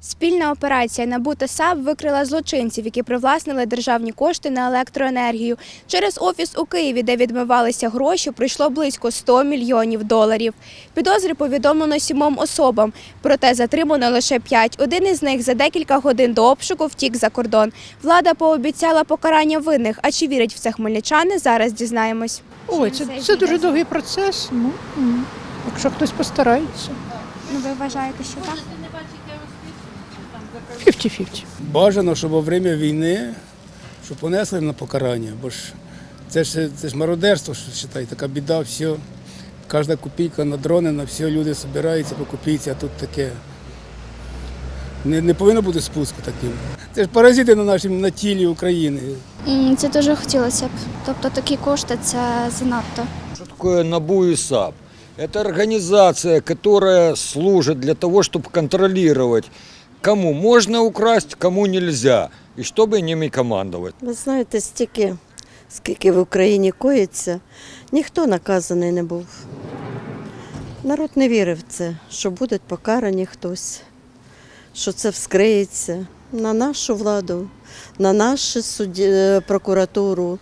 Спільна операція НАБУ та САП викрила злочинців, які привласнили державні кошти на електроенергію. Через офіс у Києві, де відмивалися гроші, пройшло близько 100 мільйонів доларів. Підозри повідомлено сімом особам, проте затримано лише п'ять. Один із них за декілька годин до обшуку втік за кордон. Влада пообіцяла покарання винних. А чи вірять в це хмельничани? Зараз дізнаємось. Ой, це, це дуже довгий процес. Ну, якщо хтось постарається. Ну ви вважаєте, що так? 50-50. Бажано, щоб во время війни щоб понесли на покарання, бо ж це ж це ж мародерство, що вважай, така біда, все. Кожна копійка на дрони, на все люди збираються по копійці, а тут таке. Не, не повинно бути спуску таким. Це ж паразити на нашому на тілі України. Це дуже хотілося б. Тобто такі кошти це занадто. Что такое НАБУ и САП? Это организация, которая служит для того, чтобы контролировать, кому можно украсть, кому нельзя, и чтобы ними командовать. Ви знаєте, стільки, скільки в Україні коїться, ніхто наказаний не був. Народ не вірив в це, що будуть покарані хтось, що це вскриється на нашу владу, на нашу суді, е, прокуратуру.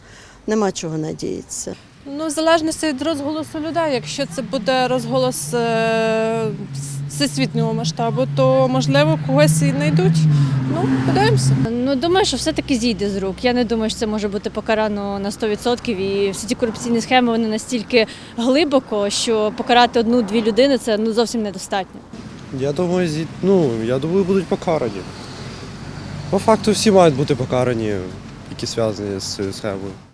Нема чого надіятися. Ну, в залежності від розголосу людей. Якщо це буде розголос е, всесвітнього масштабу, то можливо когось і знайдуть. Ну, подивимося. Ну, думаю, що все-таки зійде з рук. Я не думаю, що це може бути покарано на 100%. І всі ці корупційні схеми вони настільки глибоко, що покарати одну-дві людини це ну зовсім недостатньо. Я думаю, зі... ну, я думаю, будуть покарані. По факту всі мають бути покарані, які зв'язані з цією схемою.